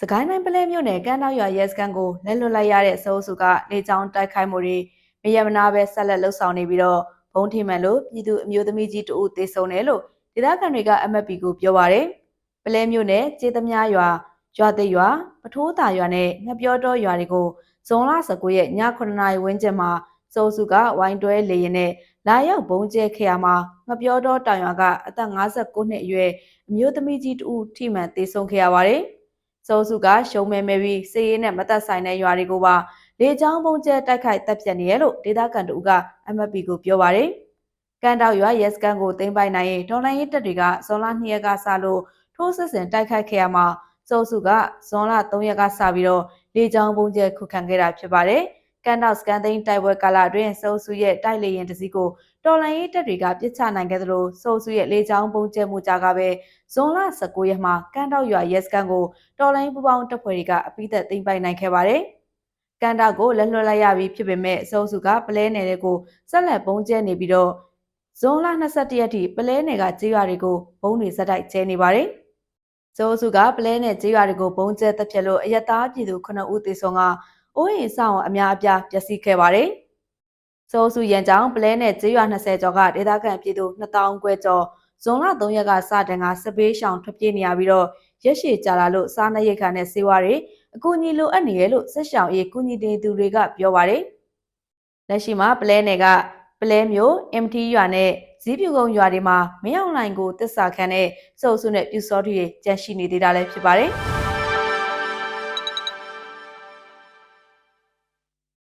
စကိုင်းတိုင်းပလဲမြို့နယ်ကမ်းတောက်ရွာရဲစခန်းကိုလက်လွတ်လိုက်ရတဲ့စိုးစုကလေကြောင်းတိုက်ခိုက်မှုတွေမရမနာပဲဆက်လက်လှုပ်ဆောင်နေပြီးတော့ဘုံထိမှန်လို့ပြည်သူအမျိုးသမီးကြီးတဦးသေဆုံးတယ်လို့ဒေသခံတွေက MFP ကိုပြောပါရယ်ပလဲမြို့နယ်ကျေးသမားရွာရွာသိရွာပထိုးတာရွာနဲ့ငပြောတော်ရွာတွေကိုဇွန်လ19ရက်ည9နာရီဝန်းကျင်မှာစိုးစုကဝိုင်းတွဲလေရင်နဲ့လာရောက်ဘုံကျဲခဲ့ရမှာငပြောတော်တောင်ရွာကအသက်59နှစ်အရွယ်အမျိုးသမီးကြီးတဦးထိမှန်သေဆုံးခဲ့ရပါတယ်။ စိုးစုကရှုံးမဲမဲပြီးစေးရဲနဲ့မသက်ဆိုင်တဲ့ရွာတွေကိုပါလေချောင်းပုံကျဲတိုက်ခိုက်တပ်ဖြတ်နေရလို့ဒေသခံတို့က MFP ကိုပြောပါရယ်ကန်တောက်ရွာရဲစကန်ကိုသိမ်းပိုက်နိုင်ရင်ဒေါ်လာရေးတပ်တွေကဇွန်လ2ရက်ကစလို့ထိုးစစ်ဆင်တိုက်ခိုက်ခဲ့ရမှာစိုးစုကဇွန်လ3ရက်ကစပြီးတော့လေချောင်းပုံကျဲခုခံခဲ့တာဖြစ်ပါတယ် ကန်တောက်စကန်သိမ်းတိုက်ပွဲကာလအတွင်းစိုးစုရဲ့တိုက်လေရင်တစည်းကိုတော်လိုင်းရေးတပ်တွေကပြစ်ချနိုင်ခဲ့သလိုစိုးစုရဲ့လေချောင်းပုံကျဲမှုကြကပဲဇွန်လ19ရက်မှာကန်တောက်ရွာရဲစကန်ကိုတော်လိုင်းပူပေါင်းတပ်ဖွဲ့တွေကအပိသက်သိမ်းပိုက်နိုင်ခဲ့ပါတယ်။ကန်တောက်ကိုလက်လွှတ်လိုက်ရပြီးဖြစ်ပေမဲ့အစိုးစုကပလဲနယ်တွေကိုဆက်လက်ပုံကျဲနေပြီးတော့ဇွန်လ22ရက်ထိပလဲနယ်ကကြေးရွာတွေကိုဘုံတွေဇက်တိုက်ကျဲနေပါတယ်။စိုးစုကပလဲနယ်ကြေးရွာတွေကိုဘုံကျဲတပ်ဖြတ်လို့အယက်သားပြည်သူ9ဦးသေဆုံးက အိုးအိမ်ဆောင်အများအပြားပျက်စီးခဲ့ပါတယ်။စိုးစုရန်ကြောင့်ပလဲနယ်ကြေးရွာ20ကျော်ကဒေသခံပြည်သူ2000ကျွဲကျော်ဇွန်လ3ရက်ကစတင်ကစပေးရှောင်ထွက်ပြေးနေရပြီးတော့ရက်ရှည်ကြာလာလို့စားနပ်ရိက္ခာနဲ့ဆေးဝါးတွေအကူအညီလိုအပ်နေရလို့ဆက်ရှောင်ရေးကူညီနေသူတွေကပြောပါတယ်။လက်ရှိမှာပလဲနယ်ကပလဲမျိုး MT ရွာနဲ့ဇီးပြူကုန်းရွာတွေမှာမင်းအောင်လိုင်ကိုတစ္ဆာခန့်နဲ့စုပ်စုနဲ့ပြူစောထီတွေကြန့်ရှိနေသေးတာလည်းဖြစ်ပါတယ်။